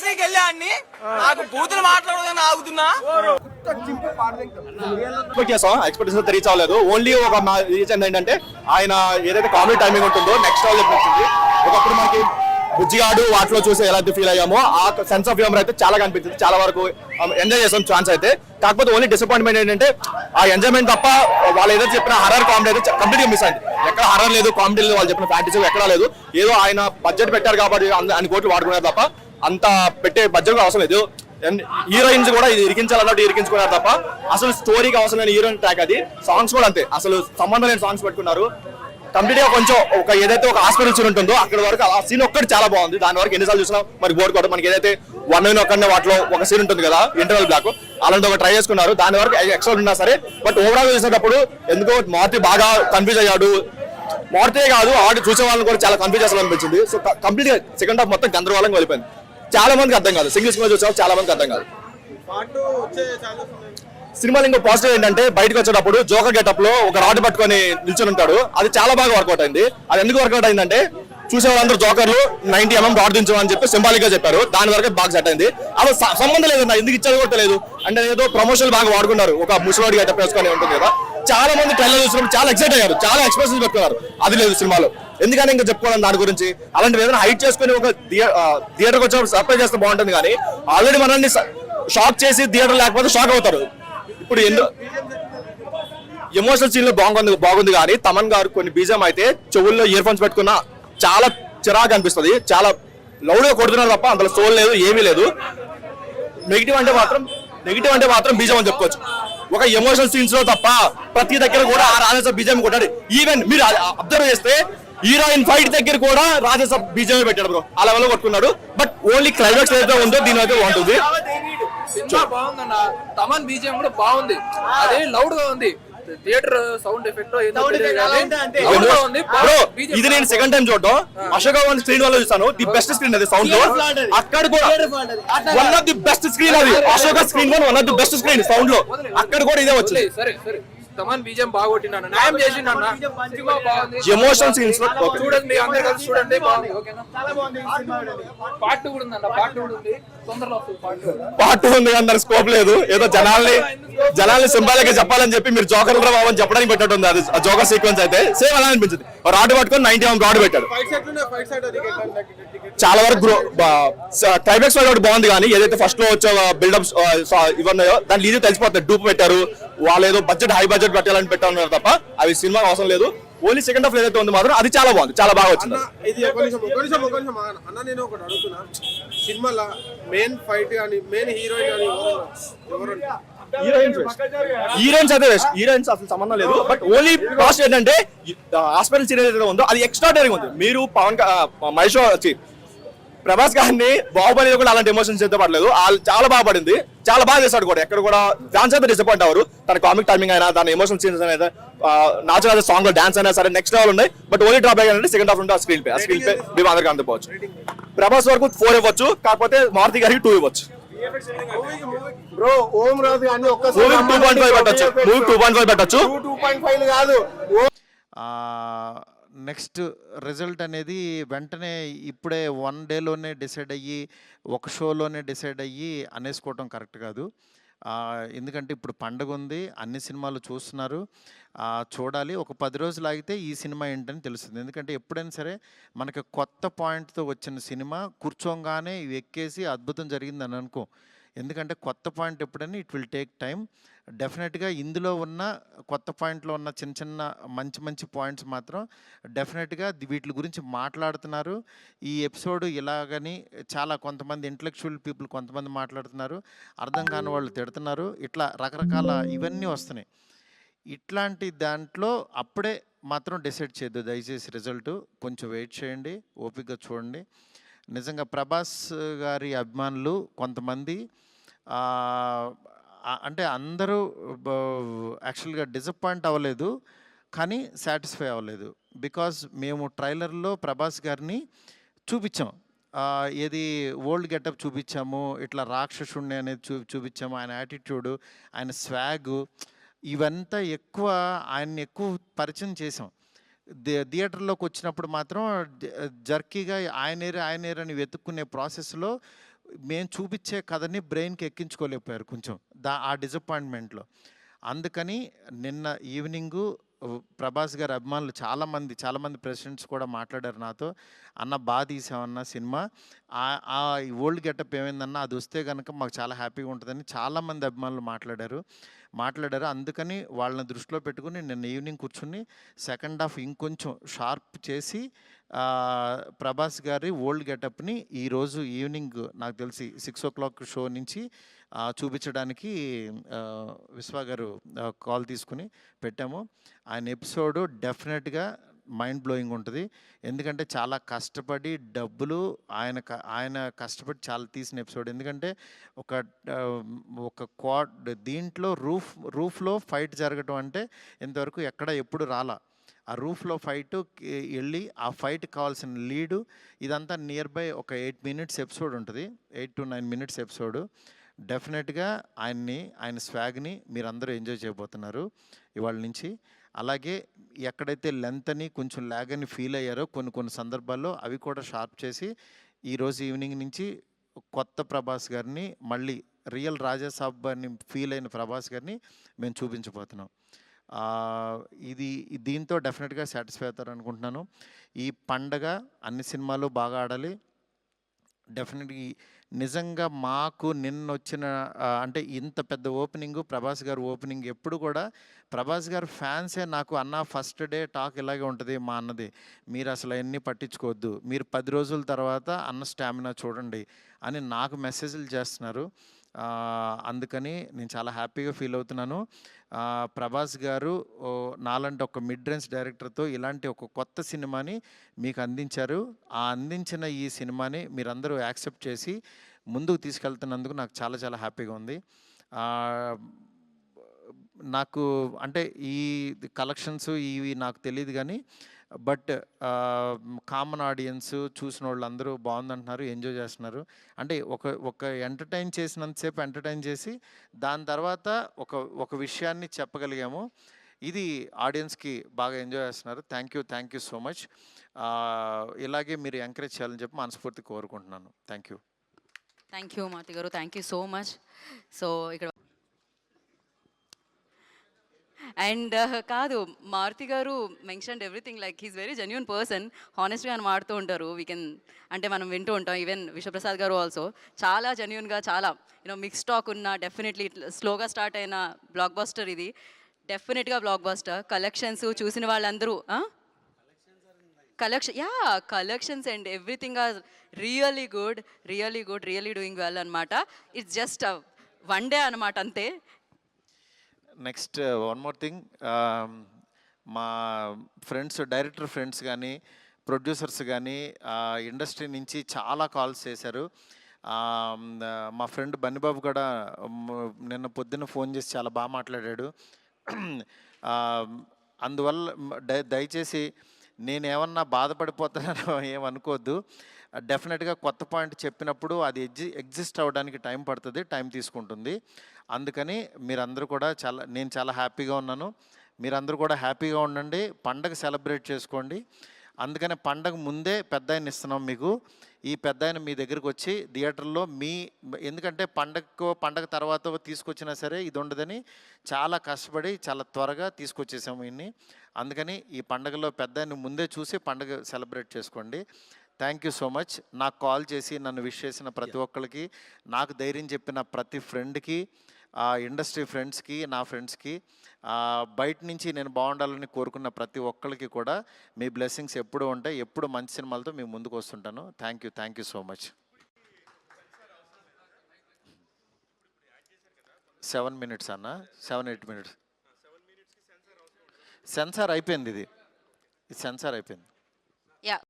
ఇండస్ట్రీకి వెళ్ళాన్ని నాకు బూతులు మాట్లాడదని ఆగుతున్నా. ఎక్స్పెక్ట్ చేసాం ఎక్స్పెక్టేషన్ రీచ్ అవ్వలేదు ఓన్లీ ఒక రీచ్ ఏంటంటే ఆయన ఏదైతే కామెడీ టైమింగ్ ఉంటుందో నెక్స్ట్ లెవెల్ వచ్చింది. ఒకప్పుడు మనకి బుజ్జిగాడు వాటిలో చూసి ఎలా ఫీల్ అయ్యామో ఆ సెన్స్ ఆఫ్ హ్యూమర్ అయితే చాలా కనిపించింది. చాలా వరకు um, ఎంజాయ్ చేసాం ఛాన్స్ అయితే. కాకపోతే ఓన్లీ డిసప్పాయింట్మెంట్ ఏంటంటే ఆ ఎంజాయ్మెంట్ తప్ప వాళ్ళు ఏదో చెప్పిన హర్రర్ కామెడీ అయితే కంప్లీట్ మిస్ అయింది. ఎక్కడ హర్రర్ లేదు కామెడీ లేదు వాళ్ళు చెప్పిన ఫ్యాంటసీ ఎక్కడా లేదు. ఏదో ఆయన బడ్జెట్ పెట్టారు కాబట్టి అంద- అన్ని కోట్లు వాడుకున్నారు తప్ప అంత పెట్టే బడ్జెట్ అవసరం లేదు. హీరోయిన్స్ కూడా ఇది ఇరికించాలన్నట్టు ఇరికించుకున్నారు తప్ప అసలు స్టోరీకి అవసరం లేని హీరోయిన్ ట్రాక్ అది. సాంగ్స్ కూడా అంతే. అసలు సంబంధం లేని సాంగ్స్ పెట్టుకున్నారు. కంప్లీట్గా కొంచెం ఒక ఏదైతే ఒక హాస్పిటల్ సీన్ ఉంటుందో అక్కడ వరకు ఆ సీన్ ఒక్కటి చాలా బాగుంది. దాని వరకు ఎన్నిసార్లు చూసినా మరి బోర్డు కూడా మనకి ఏదైతే వన్ అయిన ఒక్కడే వాటిలో ఒక సీన్ ఉంటుంది కదా ఇంటర్వల్ బ్లాక్ అలాంటి ఒక ట్రై చేసుకున్నారు. దాని వరకు ఎక్స్ట్రా ఉన్నా సరే బట్ ఓవరాల్ చూసేటప్పుడు ఎందుకో మారుతి బాగా కన్ఫ్యూజ్ అయ్యాడు. మారుతే కాదు ఆడి చూసే వాళ్ళని కూడా చాలా కన్ఫ్యూజ్ చేసాలనిపించింది అనిపించింది. సో కంప్లీట్గా సెకండ్ హాఫ్ మొత్తం గందరగోళంగా వెళ్ళిపోయింది. చాలా మందికి అర్థం కాదు. సింగిల్ సినిమా చూసే చాలా మందికి అర్థం కాదు. సినిమాలో ఇంకో పాజిటివ్ ఏంటంటే బయటకు వచ్చేటప్పుడు జోకర్ గెటప్లో ఒక రాడ్ పట్టుకొని నిల్చొని ఉంటాడు. అది చాలా బాగా వర్కౌట్ అయింది. అది ఎందుకు వర్కౌట్ అయిందంటే చూసే వాళ్ళందరూ జోకర్లు నైన్టీ ఎంఎం రాడ్ దించమని చెప్పి సింబాలిక్గా చెప్పారు. దాని వరకు బాగా సెట్ అయింది. అసలు స- సంబంధం లేదన్న ఎందుకు ఇచ్చేది కూడా తెలియదు. అంటే ఏదో ప్రమోషన్ బాగా వాడుకున్నారు. ఒక ముసలివాడి గెటప్ వేసుకొని ఉంటుంది కదా. చాలా మంది ట్రైలర్ చూసినప్పుడు చాలా ఎక్సైట్ అయ్యారు. చాలా ఎక్స్ప్రెషన్స్ పెట్టుకున్నారు. అది లేదు సినిమాలో. ఎందుకని ఇంకా చెప్పుకోవాలి దాని గురించి? అలాంటివి ఏదైనా హైట్ చేసుకుని ఒక థియేటర్కి వచ్చినప్పుడు సర్ప్రైజ్ చేస్తే బాగుంటుంది కానీ ఆల్రెడీ మనల్ని షాక్ చేసి థియేటర్ లేకపోతే షాక్ అవుతారు. ఇప్పుడు ఎన్నో ఎమోషనల్ సీన్లో బాగుంది బాగుంది కానీ తమన్ గారు కొన్ని బీజం అయితే చెవుల్లో ఇయర్ ఫోన్స్ పెట్టుకున్న చాలా చిరాకు అనిపిస్తుంది. చాలా లౌడ్గా కొడుతున్నారు తప్ప అందులో సోల్ లేదు ఏమీ లేదు. నెగిటివ్ అంటే మాత్రం నెగిటివ్ అంటే మాత్రం బీజం అని చెప్పుకోవచ్చు. ఒక ఎమోషనల్ సీన్స్లో తప్ప ప్రతి దగ్గర కూడా ఆ రాజసభ బీజేపీ కొట్టాడు. ఈవెన్ మీరు అబ్జర్వ్ చేస్తే హీరోయిన్ ఫైట్ దగ్గర కూడా రాజసభ బీజేపీ పెట్టాడు బ్రో. ఆ లెవెల్ కొట్టుకున్నాడు. బట్ ఓన్లీ క్లైమాక్స్ ఏదైతే ఉందో దీని అయితే బాగుంటుంది సినిమా బాగుందన్న. తమన్ బీజేపీ కూడా బాగుంది. అదే లౌడ్గా ఉంది. థియేటర్ సౌండ్ ఎఫెక్ట్ ఇది నేను సెకండ్ టైం చూడటం. అశోక్ వన్ స్క్రీన్ వల్ల చూసాను ది బెస్ట్ స్క్రీన్ అది సౌండ్లో అక్కడ కూడా one of the best screen అది. Ashoka screen one one of the best screen సౌండ్లో. అక్కడ కూడా ఇదే వచ్చింది. సరే సరే. తమన్ కొట్టినాను న్యాయం బాగుంది. Emotion scenes. చూడండి అందరు కలిసి చూడండి బాగుంది. ఓకేనా పార్ట్ కూడా. ఉందన్న పార్ట్ కూడా ఉంది. తొందరలో పార్ట్ ఉంది కానీ దానికి స్కోప్ లేదు. ఏదో జనాల్ని జనాల్ని సింబాలిక్ జప్పాలని చెప్పి మీరు జోకర్ రా బాబు అని చెప్పడానికి పెట్టట్టుంది అది ఆ జోకర్ సీక్వెన్స్ అయితే సేమ్ అలా అనిపించింది. రాడ్ పట్టుకొని నైన్టీ ఎంఎం రాడ్ పెట్టాడు. చాలా వరకు గ్రో క్లైమాక్స్ ఒకటి బాగుంది కానీ ఏదైతే ఫస్ట్లో వచ్చే బిల్డప్స్ ఇవన్నాయో దాని ఇది తెలిసిపోతుంది. డూప్ పెట్టారు. వాళ్ళు ఏదో బడ్జెట్ హై బడ్జెట్ పెట్టాలని పెట్టారు తప్ప అవి సినిమా అవసరం లేదు. ఓన్లీ సెకండ్ హాఫ్ ఏదైతే ఉంది మాత్రం అది చాలా బాగుంది చాలా బాగా వచ్చింది అన్న నేను ఒకటి అడుగుతున్నా. సినిమాలో మెయిన్ ఫైట్ కానీ మెయిన్ హీరోయిన్ కానీ ఎవరు హీరోయిన్స్ హీరోయిన్స్ అయితే హీరోయిన్స్ అసలు సంబంధం లేదు. బట్ ఓన్లీ కాస్ట్ ఏంటంటే హాస్పిటల్ సీన్ ఏదైతే ఉందో అది ఎక్స్ట్రాడనరీ ఉంది. మీరు పవన్ మహేష్ వచ్చి ప్రభాస్ గారిని బాహుబలి కూడా అలాంటి ఎమోషన్స్ అయితే పడలేదు వాళ్ళు చాలా బాగా పడింది. చాలా బాగా చేశాడు కూడా. ఎక్కడ కూడా డాన్స్ అయితే డిసప్పాయింట్ అవ్వరు. తన కామిక్ టైమింగ్ అయినా తన ఎమోషనల్ సీన్స్ అయినా నాచురల్ సాంగ్లో డాన్స్ అయినా సరే నెక్స్ట్ లెవెల్ ఉన్నాయి. బట్ ఓన్లీ డ్రాప్ అయ్యారంటే సెకండ్ హాఫ్ ఉంటే ఆ స్క్రీన్ పే ఆ స్క్రీన్ పే మేము అందరికీ అందుకోవచ్చు ప్రభాస్ వరకు ఫోర్ ఇవ్వచ్చు. కాకపోతే మారుతి గారికి టూ ఇవ్వచ్చు. బ్రో ఓం రాజు కానీ మూవీ టూ పాయింట్ ఫైవ్ పెట్టచ్చు. మూవీ టూ పాయింట్ ఫైవ్ పెట్టచ్చు. టూ పాయింట్ ఫైవ్ కాదు. నెక్స్ట్ రిజల్ట్ అనేది వెంటనే ఇప్పుడే వన్ డేలోనే డిసైడ్ అయ్యి ఒక షోలోనే డిసైడ్ అయ్యి అనేసుకోవటం కరెక్ట్ కాదు. ఎందుకంటే ఇప్పుడు పండగ ఉంది అన్ని సినిమాలు చూస్తున్నారు. చూడాలి. ఒక పది రోజులు ఆగితే ఈ సినిమా ఏంటని తెలుస్తుంది. ఎందుకంటే ఎప్పుడైనా సరే మనకి కొత్త పాయింట్తో వచ్చిన సినిమా కూర్చోగానే ఎక్కేసి అద్భుతం జరిగిందని అనుకో. ఎందుకంటే కొత్త పాయింట్ ఎప్పుడైనా ఇట్ విల్ టేక్ టైం డెఫినెట్గా ఇందులో ఉన్న కొత్త పాయింట్లో ఉన్న చిన్న చిన్న మంచి మంచి పాయింట్స్ మాత్రం డెఫినెట్గా వీటి గురించి మాట్లాడుతున్నారు. ఈ ఎపిసోడ్ ఇలాగని చాలా కొంతమంది ఇంటలెక్చువల్ పీపుల్ కొంతమంది మాట్లాడుతున్నారు. అర్థం కాని వాళ్ళు తిడుతున్నారు. ఇట్లా రకరకాల ఇవన్నీ వస్తున్నాయి. ఇట్లాంటి దాంట్లో అప్పుడే మాత్రం డిసైడ్ చేయొద్దు. దయచేసి రిజల్ట్ కొంచెం వెయిట్ చేయండి. ఓపికగా చూడండి. నిజంగా ప్రభాస్ గారి అభిమానులు కొంతమంది అంటే అందరూ యాక్చువల్గా డిసప్పాయింట్ అవ్వలేదు కానీ సాటిస్ఫై అవ్వలేదు. బికాజ్ మేము ట్రైలర్లో ప్రభాస్ గారిని చూపించాం. ఏది ఓల్డ్ గెటప్ చూపించాము ఇట్లా రాక్షసుణ్ణి అనేది చూ చూపించాము ఆయన యాటిట్యూడ్ ఆయన స్వాగ్ ఇవంతా ఎక్కువ ఆయన్ని ఎక్కువ పరిచయం చేసాం థి- థియేటర్లోకి వచ్చినప్పుడు మాత్రం జర్కీగా ఆయనేరు ఆయనేరు అని వెతుక్కునే ప్రాసెస్లో మేము చూపించే కథని బ్రెయిన్కి ఎక్కించుకోలేకపోయారు కొంచెం. దా ఆ డిసప్పాయింట్మెంట్లో అందుకని నిన్న ఈవినింగు ప్రభాస్ గారి అభిమానులు చాలామంది చాలామంది ప్రెసిడెంట్స్ కూడా మాట్లాడారు నాతో. అన్న బాగా తీసామన్న సినిమా. ఆ- ఓల్డ్ గెటప్ ఏమైందన్న అది వస్తే కనుక మాకు చాలా హ్యాపీగా ఉంటుందని చాలామంది అభిమానులు మాట్లాడారు. మాట్లాడారు. అందుకని వాళ్ళని దృష్టిలో పెట్టుకుని నిన్న ఈవినింగ్ కూర్చుని సెకండ్ హాఫ్ ఇంకొంచెం షార్ప్ చేసి ప్రభాస్ గారి ఓల్డ్ గెటప్ని ఈరోజు ఈవినింగ్ నాకు తెలిసి సిక్స్ ఓ క్లాక్ షో నుంచి చూపించడానికి విశ్వా విశ్వ గారు కాల్ తీసుకుని పెట్టాము. ఆయన ఎపిసోడ్ డెఫినెట్గా మైండ్ బ్లోయింగ్ ఉంటుంది. ఎందుకంటే చాలా కష్టపడి డబ్బులు ఆయన ఆయన కష్టపడి చాలా తీసిన ఎపిసోడ్. ఎందుకంటే ఒక ఒక క్వాడ్ దీంట్లో రూఫ్ రూఫ్లో ఫైట్ జరగటం అంటే ఇంతవరకు ఎక్కడ ఎప్పుడు రాలా. ఆ రూఫ్లో ఫైట్ వెళ్ళి ఆ ఫైట్ కావాల్సిన లీడు ఇదంతా నియర్ బై ఒక ఎయిట్ మినిట్స్ ఎపిసోడ్ ఉంటుంది. Eight to nine minutes episode. డెఫినెట్గా ఆయన్ని ఆయన స్వాగ్ని మీరందరూ ఎంజాయ్ చేయబోతున్నారు ఇవాళ నుంచి. అలాగే ఎక్కడైతే లెంత్ అని కొంచెం ల్యాగ్ అని ఫీల్ అయ్యారో కొన్ని కొన్ని సందర్భాల్లో అవి కూడా షార్ప్ చేసి ఈరోజు ఈవినింగ్ నుంచి కొత్త ప్రభాస్ గారిని మళ్ళీ రియల్ రాజాసాబ్ అని ఫీల్ అయిన ప్రభాస్ గారిని మేము చూపించబోతున్నాం. ఇది దీంతో డెఫినెట్గా సాటిస్ఫై అవుతారు అనుకుంటున్నాను ఈ పండగ అన్ని సినిమాలు బాగా ఆడాలి. డెఫినెట్గా నిజంగా మాకు నిన్న వచ్చిన అంటే ఇంత పెద్ద ఓపెనింగ్ ప్రభాస్ గారు ఓపెనింగ్ ఎప్పుడు కూడా ప్రభాస్ గారు ఫ్యాన్సే నాకు అన్న ఫస్ట్ డే టాక్ ఇలాగే ఉంటుంది మా అన్నది. మీరు అసలు ఎన్ని పట్టించుకోవద్దు. మీరు పది రోజుల తర్వాత అన్న స్టామినా చూడండి అని నాకు మెసేజ్లు చేస్తున్నారు. అందుకని నేను చాలా హ్యాపీగా ఫీల్ అవుతున్నాను. ప్రభాస్ గారు నాలంటి నాలాంటి ఒక మిడ్ రేంజ్ డైరెక్టర్తో ఇలాంటి ఒక కొత్త సినిమాని మీకు అందించారు. ఆ అందించిన ఈ సినిమాని మీరందరూ యాక్సెప్ట్ చేసి ముందుకు తీసుకెళ్తున్నందుకు నాకు చాలా చాలా హ్యాపీగా ఉంది. నాకు అంటే ఈ కలెక్షన్స్ ఇవి నాకు తెలియదు కానీ బట్ కామన్ ఆడియన్స్ చూసిన వాళ్ళు అందరూ బాగుందంటున్నారు ఎంజాయ్ చేస్తున్నారు. అంటే ఒక ఒక ఎంటర్టైన్ చేసినంతసేపు ఎంటర్టైన్ చేసి దాని తర్వాత ఒక ఒక విషయాన్ని చెప్పగలిగాము. ఇది ఆడియన్స్కి బాగా ఎంజాయ్ చేస్తున్నారు. Thank you thank you so much. ఇలాగే మీరు ఎంకరేజ్ చేయాలని చెప్పి మనస్ఫూర్తి కోరుకుంటున్నాను. Thank you. Thank you మాతి garu thank you so much. So ఇక్కడ అండ్ కాదు Maruthi garu mention everything like he's very genuine person హానెస్ట్గా అని మాడుతూ ఉంటారు. వీ కెన్ అంటే మనం వింటూ ఉంటాం. ఈవెన్ విశ్వప్రసాద్ గారు ఆల్సో చాలా జెన్యున్గా చాలా యూనో మిక్స్ టాక్ ఉన్న డెఫినెట్లీ స్లోగా స్టార్ట్ అయిన బ్లాక్ బాస్టర్ ఇది. డెఫినెట్గా బ్లాక్ బాస్టర్ కలెక్షన్స్ చూసిన వాళ్ళందరూ collection yeah collections and everything are really good really good really doing well అనమాట ఇట్స్ జస్ట్ వన్ డే అనమాట అంతే. నెక్స్ట్ వన్ మోర్ థింగ్ మా ఫ్రెండ్స్ డైరెక్టర్ ఫ్రెండ్స్ కానీ ప్రొడ్యూసర్స్ కానీ ఇండస్ట్రీ నుంచి చాలా కాల్స్ చేశారు. మా ఫ్రెండ్ బన్నిబాబు కూడా నిన్న పొద్దున్న ఫోన్ చేసి చాలా బాగా మాట్లాడాడు. అందువల్ల దయచేసి నేను దయచేసి నేనేమన్నా బాధపడిపోతున్నానో ఏమనుకోవద్దు డెఫినెట్గా కొత్త పాయింట్ చెప్పినప్పుడు అది ఎగ్జి ఎగ్జిస్ట్ అవ్వడానికి టైం పడుతుంది టైం తీసుకుంటుంది. అందుకని మీరందరూ కూడా చాలా నేను చాలా హ్యాపీగా ఉన్నాను. మీరందరూ కూడా హ్యాపీగా ఉండండి. పండగ సెలబ్రేట్ చేసుకోండి. అందుకని పండగ ముందే పెద్ద ఆయన ఇస్తున్నాం మీకు. ఈ పెద్ద ఆయన మీ దగ్గరికి వచ్చి థియేటర్లో మీ ఎందుకంటే పండగకు పండగ తర్వాత తీసుకొచ్చినా సరే ఇది ఉండదని చాలా కష్టపడి చాలా త్వరగా తీసుకొచ్చేసాము ఇన్ని అందుకని ఈ పండగలో పెద్ద ఆయన ముందే చూసి పండగ సెలబ్రేట్ చేసుకోండి. Thank you so much. నాకు కాల్ చేసి నన్ను విష్ చేసిన ప్రతి ఒక్కరికి నాకు ధైర్యం చెప్పిన ప్రతి ఫ్రెండ్కి ఇండస్ట్రీ ఫ్రెండ్స్కి నా ఫ్రెండ్స్కి బయట నుంచి నేను బాగుండాలని కోరుకున్న ప్రతి ఒక్కరికి కూడా మీ బ్లెస్సింగ్స్ ఎప్పుడు ఉంటాయి. ఎప్పుడు మంచి సినిమాలతో మీ ముందుకు వస్తుంటాను. Thank you thank you so much. Seven minutes అన్న? Seven eight minutes. సెన్సార్ అయిపోయింది ఇది ఇది. సెన్సార్ అయిపోయింది. యా.